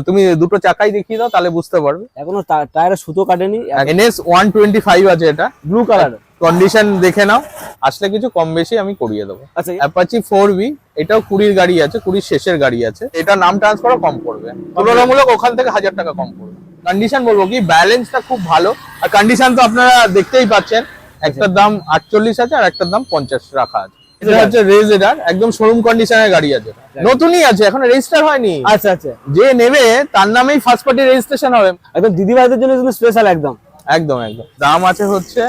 তুমি দুটো চাকাই দেখিয়ে দাও তাহলে বুঝতে পারবে। এখনও টা- টায়ারের সুতো কাটেনি এনএস ওয়ান টোয়েন্টি ফাইভ আছে এটা। ব্লু কালার কন্ডিশন দেখে নাও আসলে কিছু কম বেশি আমি করিয়ে দেবো। আচ্ছা অ্যাপাচি ফোর বি এটাও কুড়ির গাড়ি আছে কুড়ির শেষের গাড়ি আছে। এটা নাম ট্রান্সফারও কম পড়বে। তুলনামূলক ওখান থেকে হাজার টাকা কম পড়বে। কন্ডিশন বলব কি ব্যালেন্সটা খুব ভালো। আর কন্ডিশন তো আপনারা দেখতেই পাচ্ছেন একটার দাম আটচল্লিশ আছে আর একটার দাম পঞ্চাশ রাখা আছে। এটা হচ্ছে রেজেডার একদম শোরুম কন্ডিশনের গাড়ি আছে। নতুনই আছে এখন রেজিস্টার হয়নি। আচ্ছা আচ্ছা। যে নেবে তার নামেই ফার্স্ট পার্টি রেজিস্ট্রেশন হবে। একদম দিদি ভাইদের জন্য কিন্তু স্পেশাল একদম। একদম একদম। দাম আছে হচ্ছে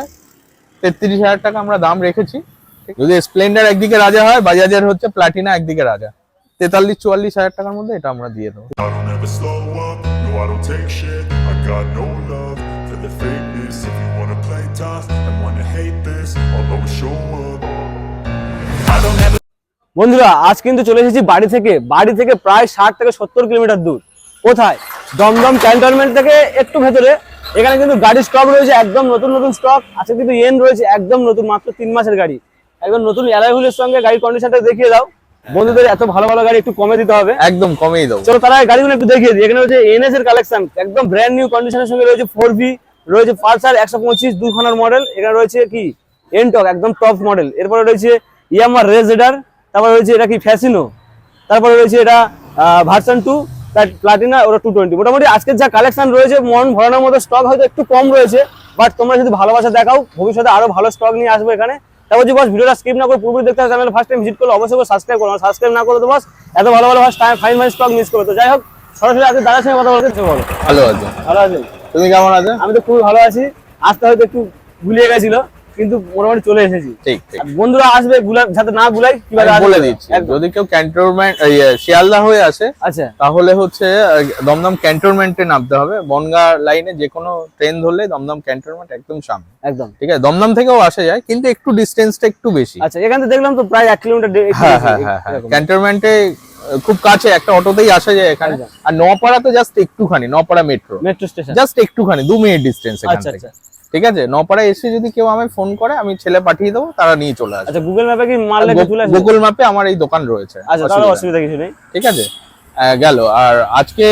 তেত্রিশ হাজার টাকা আমরা দাম রেখেছি। যদি স্প্লেন্ডার একদিকে রাজা হয় বাজাজের হচ্ছে প্লাটিনা একদিকে রাজা। তেতাল্লিশ চুয়াল্লিশ হাজার টাকার মধ্যে এটা আমরা দিয়ে দেবো। I'll always show বন্ধুরা আজ কিন্তু চলে এসেছি বাড়ি থেকে। বাড়ি থেকে প্রায় ষাট থেকে সত্তর কিলোমিটার দূর। কোথায়? দমদম ক্যান্টনমেন্ট থেকে একটু ভেতরে। এখানে কিন্তু গাড়ি স্টক রয়েছে একদম নতুন নতুন স্টক আছে কিন্তু এন রয়েছে একদম নতুন মাত্র তিন মাসের গাড়ি। একদম নতুন অ্যালাইহুলের সঙ্গে গাড়ির কন্ডিশনটা দেখিয়ে দাও। বন্ধুদের এত ভালো ভালো গাড়ি একটু কমে দিতে হবে। একদম কমেই দাও চলো তারা গাড়িগুলো একটু দেখিয়ে দিই। এখানে রয়েছে এনএস এর কালেকশন একদম ব্র্যান্ড নিউ কন্ডিশনের সঙ্গে রয়েছে ফোর ভি রয়েছে পালসার একশো পঁচিশ দুই খানার মডেল এখানে রয়েছে কি? এনটক একদম টপ মডেল এরপরে রয়েছে ইয়ামার রেজেডার তারপরে রয়েছে এটা কি ফ্যাসিনো তারপরে রয়েছে এটা ভার্সন টু প্লাটিনা ওটা টু টোয়েন্টি মোটামুটি আজকের যা কালেকশন রয়েছে মন ভরানোর মতো স্টক হয়তো একটু কম রয়েছে বাট তোমরা যদি ভালোবাসা দেখাও ভবিষ্যতে আরও ভালো স্টক নিয়ে আসবে এখানে। তারপর যে বস ভিডিওটা স্কিপ না করে পুরোপুরি দেখতে হবে চ্যানেল ফার্স্ট টাইম ভিজিট করলে অবশ্যই সাবস্ক্রাইব করো। সাবস্ক্রাইব না করলে তো বস এত ভালো ভালো ফাইন ফাইন স্টক মিস করো তো যাই হোক সরাসরি আজকে দাদার সঙ্গে কথা বলতে বলো। ভালো আছে? ভালো আছেন তুমি কেমন আছো? আমি তো খুবই ভালো আছি। আসতে হয়তো একটু ভুলিয়ে গেছিল। কিন্তু মোটামুটি চলে এসেছি। ঠিক ঠিক। বন্ধুরা আসবে যাতে না গুলাই কীভাবে বলে দিচ্ছি যদি কেউ ক্যান্টনমেন্ট শিয়ালদা হয়ে আসে আচ্ছা। তাহলে হচ্ছে দমদম ক্যান্টনমেন্টে নামতে হবে। বনগা লাইনে যে কোনো ট্রেন ধরলে দমদম ক্যান্টনমেন্ট একদম সামনে। একদম। ঠিক আছে? দমদম থেকেও আসা যায় কিন্তু একটু ডিস্টেন্সটা একটু বেশি। আচ্ছা এখান থেকে দেখলাম তো প্রায় এক কিলোমিটার হ্যাঁ হ্যাঁ হ্যাঁ হ্যাঁ। ক্যান্টনমেন্টে খুব কাছে একটা অটোতেই আসা যায় এখানে। আর নপাড়া তো জাস্ট একটুখানি Noapara metro metro station just একটুখানি দু মিনিট ডিস্টেন্স এখান আচ্ছা থেকে। আচ্ছা। ঠিক আছে? নপাড়া এসে যদি কেউ আমায় ফোন করে আমি ছেলে পাঠিয়ে দেবো তারা নিয়ে চলে আসবে। আচ্ছা গুগল ম্যাপে কি মাল চলে আসবে? গুগল ম্যাপে আমার এই দোকান রয়েছে আচ্ছা তাহলে অসুবিধা কিছু নেই। ঠিক আছে? গেল। আর আজকে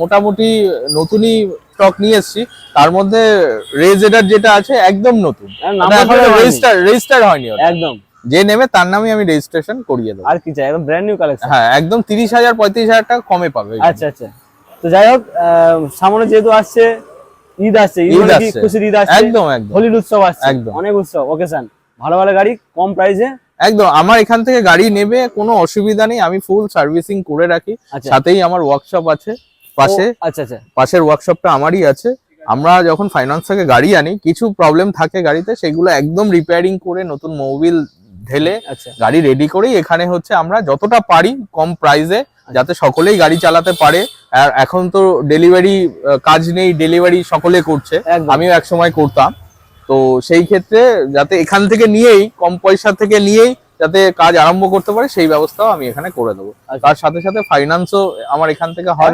মোটামুটি নতুনই স্টক নিয়ে এসেছি। তার মধ্যে রেজেডার যেটা আছে একদম নতুন। এখনও প্লেটও হয়নি। রেজিস্টার রেজিস্টার হয়নি একদম। যে নেবে তার নামে আমি রেজিস্ট্রেশন করিয়ে দেবো। আর কি চাই? একদম ব্র্যান্ড নিউ কালেকশন হ্যাঁ একদম তিরিশ হাজার পঁয়ত্রিশ হাজার টাকা কমে পাবে। আচ্ছা আচ্ছা। তো যাই হোক সামনে যেহেতু আসছে ঈদ আসছে ঈদ মানে খুশির ঈদ আসছে? একদম একদম। হোলির উৎসব আসছে। একদম। অনেক উৎসব। ওকেশন ভালো ভালো গাড়ি কম প্রাইসে একদম। আমার এখান থেকে গাড়ি নেবে কোনো অসুবিধা নেই। আমি ফুল সার্ভিসিং করে রাখি। আচ্ছা। সাথেই আমার ওয়ার্কশপ আছে। পাশে আচ্ছা আচ্ছা। পাশের ওয়ার্কশপটা আমারই আছে। আমরা যখন ফাইন্যান্স থেকে গাড়ি আনি কিছু প্রবলেম থাকে গাড়িতে সেগুলো একদম রিপেয়ারিং করে নতুন মোবিল ঢেলে আচ্ছা। গাড়ি রেডি করেই এখানে হচ্ছে আমরা যতটা পারি কম প্রাইসে যাতে সকলেই গাড়ি চালাতে পারে। আর এখন তো ডেলিভারি কাজ নেই ডেলিভারি সকলে করছে। আমিও এক সময় করতাম। তো সেই ক্ষেত্রে যাতে এখান থেকে নিয়েই কম পয়সা থেকে নিয়েই যাতে কাজ আরম্ভ করতে পারে সেই ব্যবস্থাও আমি এখানে করে দেবো। আচ্ছা। তার সাথে সাথে ফাইন্যান্সও আমার এখান থেকে হয়।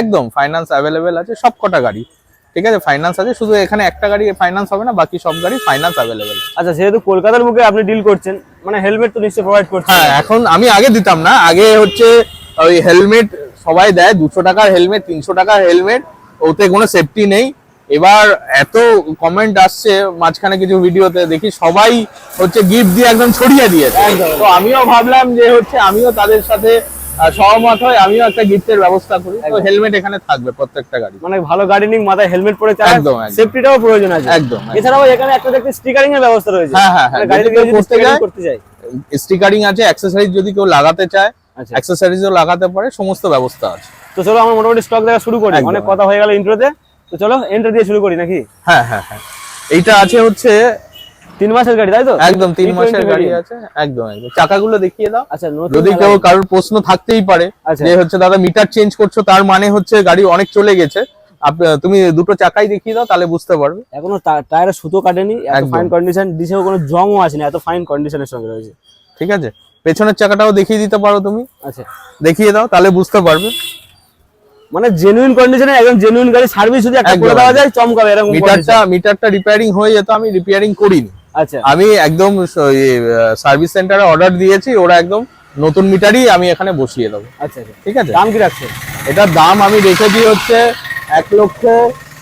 একদম ফাইন্যান্স অ্যাভেলেবেল আছে সব কটা গাড়ি। ঠিক আছে ফাইন্যান্স আছে শুধু এখানে একটা গাড়ি ফাইন্যান্স হবে না বাকি সব গাড়ি ফাইন্যান্স অ্যাভেলেবেল আচ্ছা যেহেতু কলকাতার মুখে আপনি ডিল করছেন মানে হেলমেট তো নিশ্চয়ই প্রোভাইড করছেন। হ্যাঁ এখন আমি আগে দিতাম না আগে হচ্ছে ওই হেলমেট সবাই দেয় দুশো টাকার হেলমেট তিনশো টাকার হেলমেট ওতে কোনো সেফটি নেই। এবার এত কমেন্ট আসছে মাঝখানে কিছু ভিডিওতে দেখি সবাই হচ্ছে গিফট দিয়ে একদম ছড়িয়ে দিয়েছে। তো আমিও ভাবলাম যে হচ্ছে আমিও তাদের সাথে সহমত হয় আমিও একটা গিফটের ব্যবস্থা করি। তো হেলমেট এখানে থাকবে প্রত্যেকটা গাড়ি। মানে ভালো গাড়ি নিক মাথায় হেলমেট পরে চালায় একদম। সেফটিটাও প্রয়োজন আছে। একদম। এছাড়াও এখানে একটা দেখতে স্টিকারিং এর ব্যবস্থা রয়েছে। হ্যাঁ, হ্যাঁ, হ্যাঁ। মানে গাড়িতে করতে যায়, স্টিকারিং আছে অ্যাক্সেসরিজ যদি কেউ লাগাতে চায় অ্যাক্সেসরিজও লাগাতে পারে সমস্ত ব্যবস্থা আছে। তো চলো আমরা মোটামুটি স্টক দেখা শুরু করি। অনেক কথা হয়ে গেল ইন্ট্রোতে তো চলো এন্ট্রি দিয়ে শুরু করি নাকি? হ্যাঁ হ্যাঁ হ্যাঁ। এইটা আছে হচ্ছে তিন মাসের গাড়ি তাই তো? একদম তিন মাসের গাড়ি আছে। একদম একদম। চাকাগুলো দেখিয়ে দাও। আচ্ছা যদি কেউ কারোর প্রশ্ন থাকতেই পারে আচ্ছা। যে হচ্ছে দাদা মিটার চেঞ্জ করছ তার মানে হচ্ছে গাড়ি অনেক চলে গেছে। তুমি দুটো চাকাই দেখিয়ে দাও তাহলে বুঝতে পারবে। এখনও টায়ারে সুতো কাটেনি এত ফাইন কন্ডিশন দিশেও কোনো জংও আসেনি এত ফাইন কন্ডিশনের সঙ্গে রয়েছে। ঠিক আছে? পেছনের চাকাটাও দেখিয়ে দিতে পারো তুমি। আচ্ছা। দেখিয়ে দাও তাহলে বুঝতে পারবে। মানে জেনুইন কন্ডিশনে একদম জেনুইন গাড়ি সার্ভিস যদি একটা করে দেওয়া যায় চমকাবে এরকম মিটারটা মিটারটা রিপেয়ারিং হয়ে যেত আমি রিপেয়ারিং করিনি। আচ্ছা। আমি একদম সার্ভিস সেন্টারে অর্ডার দিয়েছি ওরা একদম নতুন মিটারই আমি এখানে বসিয়ে দেবো। আচ্ছা আচ্ছা। ঠিক আছে? দাম কি রাখছে? এটার দাম আমি রেখেছি হচ্ছে এক লক্ষ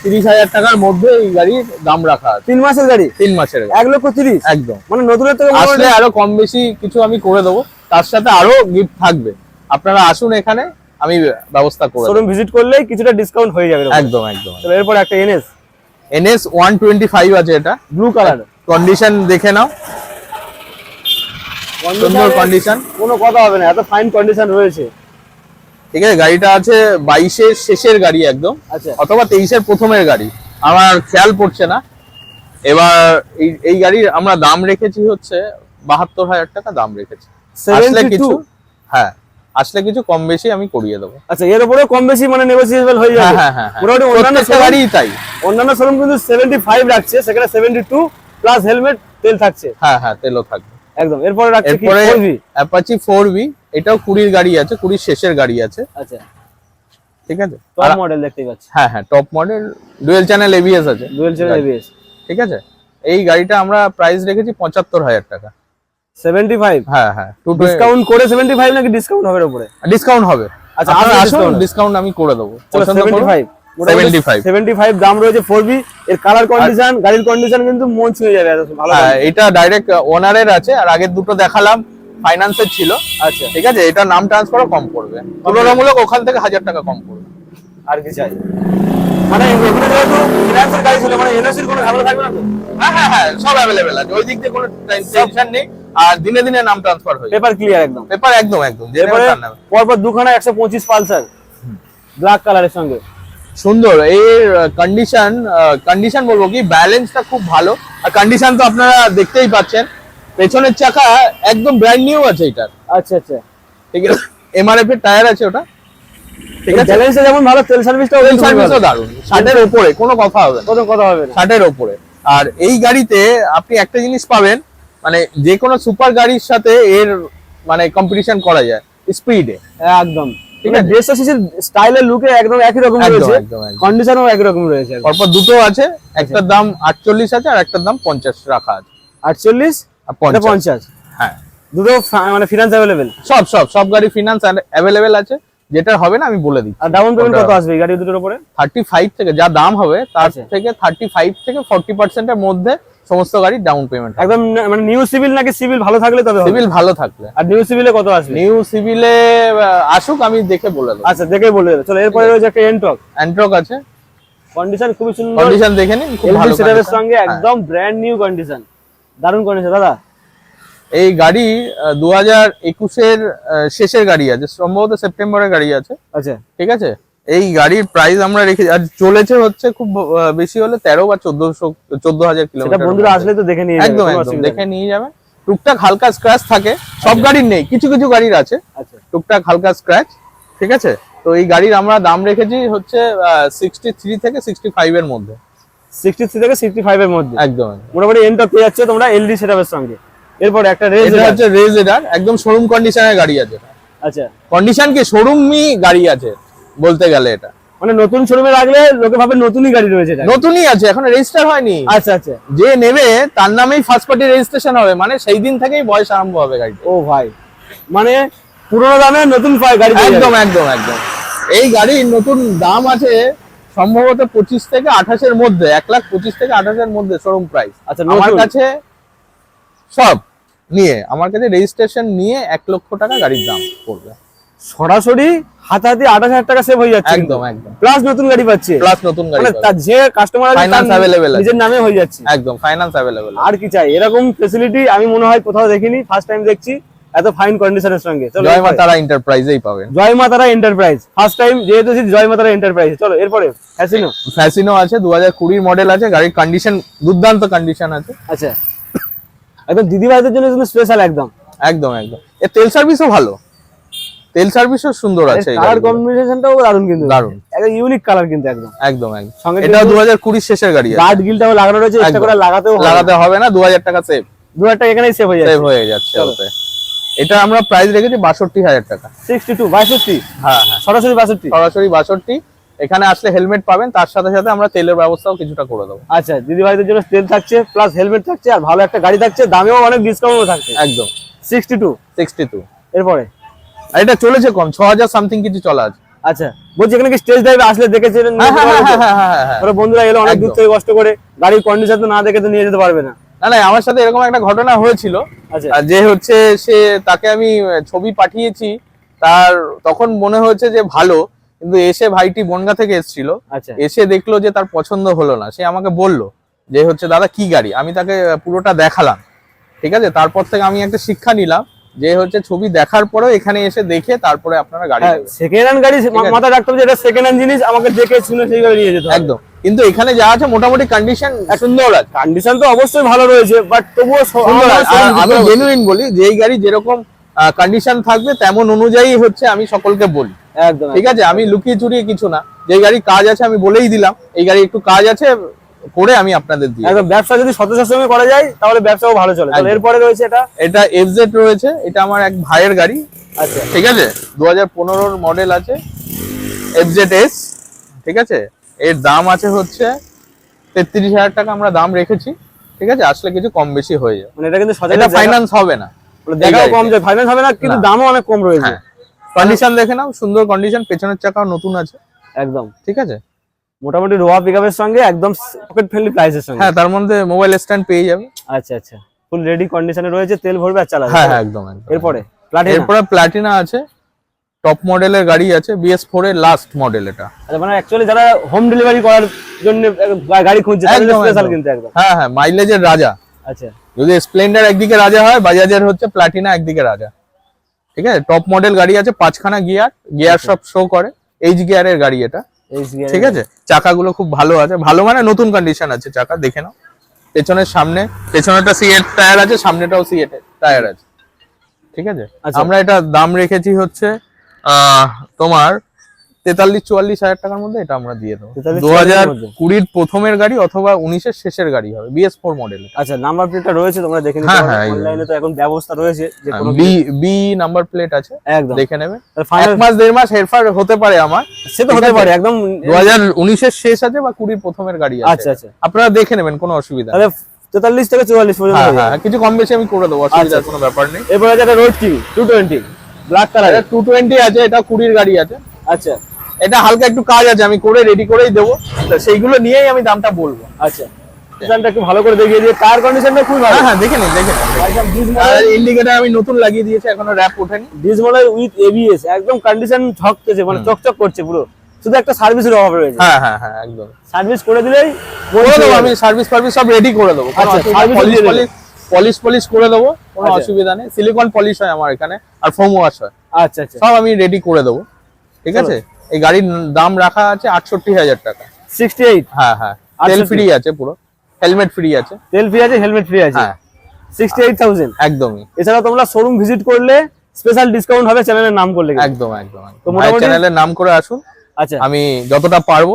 তিরিশ হাজার টাকার মধ্যে এই গাড়ির দাম রাখা আছে। তিন মাসের গাড়ি? তিন মাসের এক লক্ষ তিরিশ? একদম। মানে নতুনের থেকে আসলে আরও কম বেশি কিছু আমি করে দেবো। তার সাথে আরও গিফট থাকবে। আপনারা আসুন এখানে আমি ব্যবস্থা করে দেবো। শোরুম ভিজিট করলেই কিছুটা ডিসকাউন্ট হয়ে যাবে একদম একদম। এরপর একটা NS NS one twenty five আছে এটা। ব্লু কালার কন্ডিশন দেখে নাও। সুন্দর কন্ডিশন কোনো কথা হবে না এত ফাইন কন্ডিশন রয়েছে। ঠিক আছে গাড়িটা আছে বাইশের শেষের গাড়ি একদম আচ্ছা। অথবা তেইশের প্রথমের গাড়ি। আমার খেয়াল পড়ছে না। এবার এই এই গাড়ির আমরা দাম রেখেছি হচ্ছে বাহাত্তর হাজার টাকা দাম রেখেছি। আসলে কিছু হ্যাঁ আসলে কিছু কম বেশি আমি করিয়ে দেবো। আচ্ছা এর উপরে কম বেশি মানে নেগোসিয়েবল হয়ে হ্যাঁ যাবে। হ্যাঁ হ্যাঁ হ্যাঁ। মোটামুটি অন্যান্য গাড়িই তাই। অন্যান্য শোরুম কিন্তু সেভেন্টি ফাইভ রাখছে সেখানে সেভেন্টি টু প্লাস হেলমেট তেল থাকছে। হ্যাঁ হ্যাঁ তেলও থাকবে। একদম। এরপরে রাখছে কি? এরপরে 4V? অ্যাপাচি ফোর বি এটাও কুড়ির গাড়ি আছে কুড়ির শেষের গাড়ি আছে। আচ্ছা। ঠিক আছে? টপ মডেল দেখতেই পাচ্ছি। হ্যাঁ হ্যাঁ top model dual channel ABS আছে। Dual channel. এবিএস ঠিক আছে? এই গাড়িটা আমরা প্রাইস রেখেছি পঁচাত্তর হাজার টাকা। 75 হ্যাঁ হ্যাঁ টু ডিসকাউন্ট করে 75 নাকি ডিসকাউন্ট হবে এর উপরে? ডিসকাউন্ট হবে। আচ্ছা, আসুন ডিসকাউন্ট আমি করে দেবো। চলো পছন্দ 75 75 75 দাম রয়েছে 4B এর কালার কন্ডিশন গাড়ির কন্ডিশন কিন্তু মন ছুঁয়ে যাবে ভালো হ্যাঁ, এটা ডাইরেক্ট ওনারের আছে আর আগের দুটো দেখালাম ফাইন্যান্সের ছিল। আচ্ছা। ঠিক আছে এটা নাম ট্রান্সফারও কম পড়বে। তুলনামূলক ওখান থেকে হাজার টাকা কম পড়বে। আর কি চাই? মানে এখানে যেহেতু ফিনান্সের গাড়ি ছিল মানে এনওসির কোনো ঝামেলা থাকবে না তো? হ্যাঁ হ্যাঁ হ্যাঁ সব অ্যাভেলেবেল আছে। ওই দিক দিয়ে কোনো টেনশন নেই। আর দিনে দিনে নাম ট্রান্সফার হয়ে পেপার ক্লিয়ার একদম। পেপার একদম একদম। পরপর দুখানা 125 পালসার ব্ল্যাক কালারের সঙ্গে। সুন্দর। এর কন্ডিশন কন্ডিশন বলব কি? ব্যালেন্সটা খুব ভালো। আর কন্ডিশন তো আপনারা দেখতেই পাচ্ছেন। পেছনের চাকা একদম ব্র্যান্ড নিউ আছে এটার। আচ্ছা আচ্ছা। ঠিক আছে? এমআরএফ এর টায়ার আছে ওটা। ঠিক আছে? ব্যালেন্সটা যেমন ভালো তেল সার্ভিসটাও তেল সার্ভিসও দারুণ। ষাটের ওপরে কোনো কথা হবে না। কত কথা হবে না। ষাটের ওপরে। আর এই গাড়িতে আপনি একটা জিনিস পাবেন মানে যে কোনো সুপার গাড়ির সাথে এর মানে কম্পিটিশন করা যায় স্পিডে একদম। ঠিক ঠিক আছে। আছে দেড়শো সিসির স্টাইলের লুকে একদম একই রকম রয়েছে। একদম, একদম। কন্ডিশনও একই রকম রয়েছে। একদম। দুটো আছে একটার দাম আটচল্লিশ আছে আর একটার দাম পঞ্চাশ রাখা আছে। আটচল্লিশ? আর পঞ্চাশ। পঞ্চাশ? হ্যাঁ। দুটো মানে ফিনান্স অ্যাভেলেবেল সব সব সব গাড়ি ফিনান্স অ্যাভেলেবেল আছে। যেটা হবে না আমি বলে দিচ্ছি। আর ডাউন পেমেন্ট কত আসবে গাড়ি দুটোর উপরে? থার্টি ফাইভ থেকে যা দাম হবে তার আচ্ছা। থেকে থার্টি ফাইভ থেকে ফর্টি পার্সেন্টের মধ্যে সমস্ত গাড়ি ডাউন পেমেন্ট একদম মানে নিউ সিভিল নাকি সিভিল ভালো থাকলে তবে সিভিল ভালো থাকলে। আর নিউ সিভিলে কত আসবে? নিউ সিভিলে আসুক আমি দেখে বলে দেবো। আচ্ছা দেখেই বলে দেবে। চলো এরপরে রয়েছে একটা এনটক অ্যান্ট্রক আছে। কন্ডিশন খুবই সুন্দর। কন্ডিশন দেখে নিন খুব ভালো condition। সঙ্গে হ্যাঁ। একদম ব্র্যান্ড নিউ কন্ডিশন দারুণ কন্ডিশন দাদা। এই গাড়ি দু হাজার একুশের শেষের গাড়ি আছে। সম্ভবত সেপ্টেম্বরের গাড়ি আছে। আচ্ছা। ঠিক আছে? এই গাড়ির প্রাইস আমরা রেখে আর চলেছে হচ্ছে খুব বেশি হলে তেরো বা চোদ্দশো চোদ্দ হাজার কিলোমিটার বন্ধুরা আসলে তো দেখে নিয়ে একদম একদম দেখে নিয়ে যাবে। টুকটাক হালকা স্ক্র্যাচ থাকে সব গাড়ির নেই কিছু কিছু গাড়ির আছে। আচ্ছা। টুকটাক হালকা স্ক্র্যাচ ঠিক আছে? তো এই গাড়ির আমরা দাম রেখেছি হচ্ছে সিক্সটি থ্রি থেকে সিক্সটি ফাইভ এর মধ্যে। সিক্সটি থ্রি থেকে সিক্সটি ফাইভ এর মধ্যে? একদম। মোটামুটি এনটক পেয়ে যাচ্ছে তোমরা এলডি সেটআপের সঙ্গে। এরপরে একটা রেজ এটা হচ্ছে রেজ এডার একদম শোরুম কন্ডিশনের গাড়ি আছে। আচ্ছা। কন্ডিশন কি? শোরুমই গাড়ি আছে। বলতে গেলে এটা। মানে নতুন শোরুমে রাখলে লোকে ভাবে নতুনই গাড়ি রয়েছে নতুনই আছে এখন রেজিস্টার হয়নি। আচ্ছা আচ্ছা। যে নেবে তার নামেই ফার্স্ট পার্টি রেজিস্ট্রেশন হবে মানে সেই দিন থেকেই বয়স আরম্ভ হবে গাড়িতে ও ভাই মানে পুরোনো দামে নতুন পায় গাড়ি একদম একদম একদম। এই গাড়ির নতুন দাম আছে সম্ভবত পঁচিশ থেকে আঠাশের মধ্যে এক লাখ পঁচিশ থেকে আঠাশের মধ্যে শোরুম প্রাইস আচ্ছা, আমার কাছে সব নিয়ে আমার কাছে রেজিস্ট্রেশন নিয়ে এক লক্ষ টাকা গাড়ির দাম পড়বে। সরাসরি হাতাহাতি আঠাশ হাজার টাকা সেভ হয়ে যাচ্ছে। একদম একদম। প্লাস নতুন গাড়ি পাচ্ছে। প্লাস নতুন গাড়ি মানে তার যে কাস্টমার Finance available নিজের নামে হয়ে যাচ্ছে। একদম ফাইন্যান্স অ্যাভেলেবেল আর কি চাই? এরকম ফেসিলিটি আমি মনে হয় কোথাও দেখিনি ফার্স্ট টাইম দেখছি। এত ফাইন কন্ডিশনের সঙ্গে। জয় মা তারা এন্টারপ্রাইজেই পাবেন। জয় মাতারা এন্টারপ্রাইজ ফার্স্ট টাইম যেহেতু জয় মাতারা এন্টারপ্রাইজ চলো এরপরে। হ্যাসিনো ফ্যাসিনো আছে দু হাজার কুড়ির মডেল আছে গাড়ির কন্ডিশন দুর্দান্ত কন্ডিশন আছে। আচ্ছা। একদম দিদি ভাইদের জন্য স্পেশাল একদম। একদম একদম। এর তেল সার্ভিসও ভালো। তেল সার্ভিসও সুন্দর আছে কালার। কম্বিনেশনটাও দারুণ কিন্তু। দারুণ। একদম ইউনিক কালার কিন্তু একদম। একদম একদম। সঙ্গে এটা কিন্তু- দু হাজার কুড়ির শেষের গাড়ি আছে। গার্ড গিলটাও লাগানো রয়েছে এক্সট্রা করে লাগাতেও লাগাতে হবে না দু হাজার টাকা সেভ দু হাজার টাকা এখানেই সেভ হয়ে যাচ্ছে। সেভ হয়ে যাচ্ছে। এটা আমরা প্রাইস রেখেছি বাষট্টি হাজার টাকা। সিক্সটি টু বাষট্টি? হ্যাঁ হ্যাঁ। সরাসরি বাষট্টি? সরাসরি বাষট্টি। এখানে আসলে হেলমেট পাবেন তার সাথে সাথে আমরা তেলের ব্যবস্থাও কিছুটা করে দেবো। আচ্ছা দিদি ভাইদের জন্য তেল থাকছে প্লাস হেলমেট থাকছে আর ভালো একটা গাড়ি থাকছে দামেও অনেক ডিসকাউন্টও থাকছে। একদম। সিক্সটি টু সিক্সটি টু এরপরে? আর এটা চলেছে কম ছ হাজার সামথিং কিছু চলা আছে। আচ্ছা বলছি এখানে কি স্টেজ ড্রাইভে আসলে দেখেছিলেন হ্যাঁ হ্যাঁ হ্যাঁ ওরা বন্ধুরা এলো অনেক দূর থেকে কষ্ট করে গাড়ির কন্ডিশন তো না দেখে তো নিয়ে যেতে পারবে না। না না আমার সাথে এরকম একটা ঘটনা হয়েছিল। আচ্ছা। আর যে হচ্ছে সে তাকে আমি ছবি পাঠিয়েছি। তার তখন মনে হয়েছে যে ভালো কিন্তু এসে ভাইটি বনগা থেকে এসেছিল। আচ্ছা। এসে দেখল যে তার পছন্দ হলো না। সে আমাকে বলল যে হচ্ছে দাদা কি গাড়ি? আমি তাকে পুরোটা দেখালাম। ঠিক আছে? তারপর থেকে আমি একটা শিক্ষা নিলাম। যে হচ্ছে ছবি দেখার পরেও এখানে এসে দেখে তারপরে আপনারা গাড়ি সেকেন্ড হ্যান্ড গাড়ি। মাথায় রাখতে হবে যে এটা সেকেন্ড হ্যান্ড জিনিস আমাকে দেখে শুনে সেইভাবে নিয়ে যেতে একদম। কিন্তু এখানে যা আছে মোটামুটি কন্ডিশন সুন্দর আছে। কন্ডিশন তো অবশ্যই ভালো রয়েছে বাট তবুও আমি জেনুইন বলি যেই গাড়ি যেরকম কন্ডিশন থাকবে তেমন অনুযায়ী হচ্ছে আমি সকলকে বলি। একদম ঠিক আছে? আমি লুকিয়ে চুরিয়ে কিছু না। যে গাড়ি কাজ আছে আমি বলেই দিলাম। এই গাড়ি একটু কাজ আছে করে আমি আপনাদের দিই একদম ব্যবসা যদি সঙ্গে করা যায় তাহলে ব্যবসাও ভালো চলে। তাহলে এরপরে রয়েছে এটা? এটা এফজেড রয়েছে এটা আমার এক ভাইয়ের গাড়ি। আচ্ছা। ঠিক আছে? দু হাজার পনেরোর মডেল আছে এফজেড এস ঠিক আছে? এর দাম আছে হচ্ছে তেত্রিশ হাজার টাকা আমরা দাম রেখেছি। ঠিক আছে? আসলে কিছু কম বেশি হয়ে যাবে। মানে এটা কিন্তু এটা ফাইন্যান্স হবে না। দেখা- দেখাও কম যায় ফাইন্যান্স হবে না কিন্তু দামও অনেক কম রয়েছে। হ্যাঁ। কন্ডিশন দেখে নাও সুন্দর কন্ডিশন পেছনের চাকাও নতুন আছে। একদম। ঠিক আছে? মোটামুটি রোয়া পিকআপের সঙ্গে একদম পকেট ফ্রেন্ডলি প্রাইসের সঙ্গে। হ্যাঁ তার মধ্যে মোবাইল স্ট্যান্ড পেয়ে যাবে। আচ্ছা আচ্ছা। ফুল রেডি কন্ডিশনে রয়েছে তেল ভরবে আর চালাবে। হ্যাঁ হ্যাঁ একদম এরপরে প্লাটিনা এরপরে প্লাটিনা আছে টপ মডেলের গাড়ি আছে বিএস ফোর এর লাস্ট মডেল এটা। আচ্ছা মানে অ্যাকচুয়ালি যারা হোম ডেলিভারি করার জন্য গাড়ি খুঁজছে স্পেশাল। কিন্তু একদম। হ্যাঁ হ্যাঁ মাইলেজের রাজা। আচ্ছা। যদি স্প্লেন্ডার একদিকে রাজা হয় বাজাজের হচ্ছে প্লাটিনা একদিকে রাজা। ঠিক আছে? টপ মডেল গাড়ি আছে পাঁচখানা গিয়ার গিয়ার সব শো করে। এইচ গিয়ারের গাড়ি এটা। ঠিক আছে? চাকাগুলো খুব ভালো আছে। ভালো মানে নতুন কন্ডিশন আছে চাকা দেখে নাও। পেছনের সামনে পেছনেটা সিএট টায়ার আছে সামনেটাও সিএট টায়ার আছে। ঠিক আছে? আচ্ছা। আমরা এটা দাম রেখেছি হচ্ছে আহ, তোমার তেতাল্লিশ চুয়াল্লিশ হাজার টাকার মধ্যে এটা আমরা দিয়ে দেবো। 43, দু হাজার কুড়ির প্রথমের গাড়ি অথবা উনিশের শেষের গাড়ি হবে বিএস ফোর মডেল আচ্ছা নাম্বার প্লেটটা রয়েছে তোমরা দেখে নিতে হ্যাঁ, পারো। হ্যাঁ। অনলাইনে তো এখন ব্যবস্থা রয়েছে যে কোনো বি বি নাম্বার প্লেট আছে একদম। দেখে নেবে। এক মাস দেড় মাস হেরফার হতে পারে আমার। সে তো হতে পারে একদম দু হাজার উনিশের শেষ আছে বা কুড়ির প্রথমের গাড়ি আছে। আচ্ছা আচ্ছা। আপনারা দেখে নেবেন কোনো অসুবিধা তাহলে তেতাল্লিশ থেকে চুয়াল্লিশ পর্যন্ত হ্যাঁ হয়ে। হ্যাঁ কিছু কম বেশি আমি করে দেবো অসুবিধার আচ্ছা। কোনো ব্যাপার নেই। এরপরে আছে Road King two twenty black colour two twenty আছে এটা কুড়ির গাড়ি আছে। আচ্ছা। এটা হালকা একটু কাজ আছে আমি করে রেডি করেই দেবো। তো সেইগুলো নিয়েই আমি দামটা বলব। আচ্ছা। একটু ভালো করে দেখিয়ে দিয়ে টায়ার কন্ডিশনটা খুব ভালো। হ্যাঁ হ্যাঁ দেখে নিন দেখে ডিস আর মডেল ইন্ডিকেটার আমি নতুন লাগিয়ে দিয়েছি এখনও র্যাপ ওঠেনি। মডেল উইথ এবিএস একদম কন্ডিশন ঝকতেছে মানে চকচক করছে পুরো। শুধু একটা সার্ভিসের অভাব রয়েছে। হ্যাঁ হ্যাঁ হ্যাঁ একদম। সার্ভিস করে দিলেই করে দেবো আমি সার্ভিস ফার্ভিস সব রেডি করে দেবো। আচ্ছা, পলিশ পলিশ করে দেবো কোনো। অসুবিধা নেই। সিলিকন পলিশ হয় আমার এখানে আর ফোম ওয়াশ হয়। আচ্ছা আচ্ছা। সব আমি রেডি করে দেবো। ঠিক আছে? এই গাড়ির দাম রাখা আছে আটষট্টি হাজার টাকা। সিক্সটি এইট হ্যাঁ হ্যাঁ। তেল ফ্রি আছে পুরো। হেলমেট ফ্রি আছে। তেল ফ্রি আছে হেলমেট ফ্রি আছে? হ্যাঁ। সিক্সটি এইট থাউজেন্ড একদমই। এছাড়া তোমরা শোরুম ভিজিট করলে স্পেশাল ডিসকাউন্ট হবে চ্যানেলের নাম করলে একদম একদম তো মোটামুটি- চ্যানেলের নাম করে আসুন। আচ্ছা। আমি যতটা পারব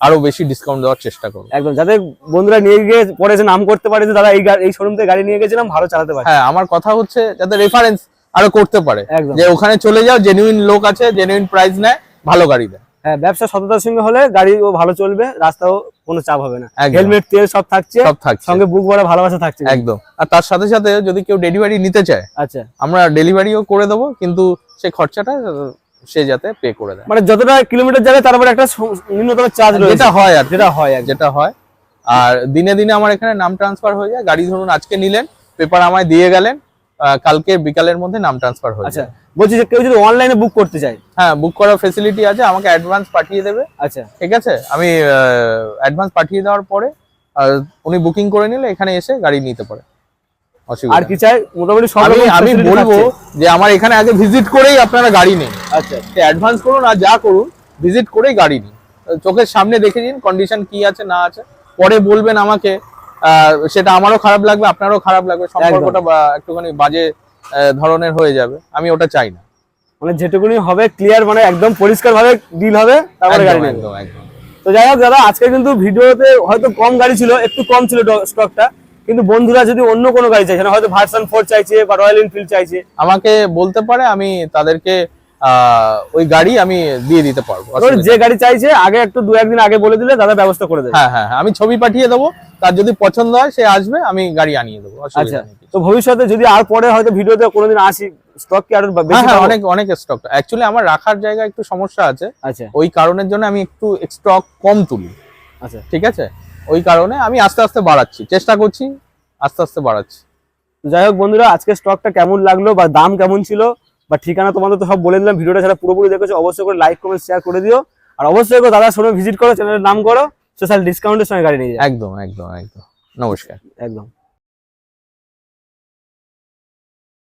আরও বেশি ডিসকাউন্ট দেওয়ার চেষ্টা করব। একদম যাতে বন্ধুরা নিয়ে গিয়ে পরে এসে নাম করতে পারে যে দাদা এই এই শোরুম থেকে গাড়ি নিয়ে গেছিলাম ভালো চালাতে পারে হ্যাঁ আমার কথা হচ্ছে যাতে রেফারেন্স আরও করতে পারে। যে ওখানে চলে যাও জেনুইন লোক আছে জেনুইন প্রাইস নেয়। ভালো গাড়ি দেয়। হ্যাঁ ব্যবসা সততার সঙ্গে হলে গাড়িও ভালো চলবে রাস্তাও কোনো চাপ হবে না। হেলমেট তেল সব থাকছে সব থাকছে। সঙ্গে বুক ভরা ভালোবাসা থাকছে একদম। আর তার সাথে সাথে যদি কেউ ডেলিভারি নিতে চায় আচ্ছা। আমরা ডেলিভারিও করে দেবো কিন্তু সেই খরচাটা সে যাতে পে করে দেয়। মানে যতটা কিলোমিটার যাবে তারপরে একটা স- ন্যূনতম চার্জ রয়েছে। যেটা হয় আর যেটা হয় আর যেটা হয়। আর দিনে দিনে আমার এখানে নাম ট্রান্সফার হয়ে যায়। গাড়ি ধরুন আজকে নিলেন পেপার আমায় দিয়ে গেলেন কালকে বিকালের মধ্যে নাম ট্রান্সফার হয়ে আচ্ছা। যায়। বলছি যে কেউ যদি অনলাইনে বুক করতে চায়। হ্যাঁ বুক করার ফেসিলিটি আছে আমাকে অ্যাডভান্স পাঠিয়ে দেবে। আচ্ছা। ঠিক আছে? আমি অ্যাডভান্স পাঠিয়ে দেওয়ার পরে উনি বুকিং করে নিলে এখানে এসে গাড়ি নিতে পারে। অসুবিধা আর কি চাই? মোটামুটি সব আমি আমি বলব যে আমার এখানে আগে ভিজিট করেই আপনারা গাড়ি নিন। আচ্ছা। অ্যাডভান্স করুন আর যা করুন ভিজিট করেই গাড়ি নিন। চোখের সামনে দেখে নিন কন্ডিশন কি আছে না আছে। পরে বলবেন আমাকে আহ, সেটা আমারও খারাপ লাগবে আপনারও খারাপ লাগবে। সম্পর্কটা একটুখানি বাজে ধরনের হয়ে যাবে। আমি ওটা চাই না। মানে যেটুকুনি হবে ক্লিয়ার মানে একদম পরিষ্কার ভাবে ডিল হবে তারপরে গাড়ি একদম একদম। তো যাই হোক দাদা আজকে কিন্তু ভিডিওতে হয়তো কম গাড়ি ছিল একটু কম ছিল স্টকটা কিন্তু বন্ধুরা যদি অন্য কোনো গাড়ি চাইছে না হয়তো ভার্সন ফোর চাইছে বা রয়্যাল এনফিল্ড চাইছে। আমাকে বলতে পারে আমি তাদেরকে ওই গাড়ি আমি দিয়ে দিতে পারব যে গাড়ি চাইছে আগে একটু দু একদিন আগে বলে দিলে দাদা ব্যবস্থা করে দেবে। হ্যাঁ হ্যাঁ হ্যাঁ, আমি ছবি পাঠিয়ে দেবো তার যদি পছন্দ হয় সে আসবে আমি গাড়ি আনিয়ে দেবো আচ্ছা। তো ভবিষ্যতে যদি আর পরে হয়তো ভিডিওতে কোনোদিন আসি স্টক কি আরও হ্যাঁ হ্যাঁ? অনেক অনেক স্টক অ্যাকচুয়ালি আমার রাখার জায়গা একটু সমস্যা আছে। আচ্ছা। ওই কারণের জন্য আমি একটু স্টক কম তুলি। আচ্ছা। ঠিক আছে? ওই কারণে আমি আস্তে আস্তে বাড়াচ্ছি চেষ্টা করছি আস্তে আস্তে বাড়াচ্ছি। যাই হোক বন্ধুরা আজকে স্টকটা কেমন লাগল বা দাম কেমন ছিল? বা ঠিকানা তোমাদের তো সব বলে দিলাম ভিডিওটা যারা পুরোপুরি দেখেছ অবশ্যই করে লাইক কমেন্ট শেয়ার করে দিও। আর অবশ্যই করে দাদা শোরুমে ভিজিট করো চ্যানেলের নাম করো সোশ্যাল ডিসকাউন্টের সঙ্গে গাড়ি নিয়ে যাও। একদম একদম একদম। নমস্কার। একদম।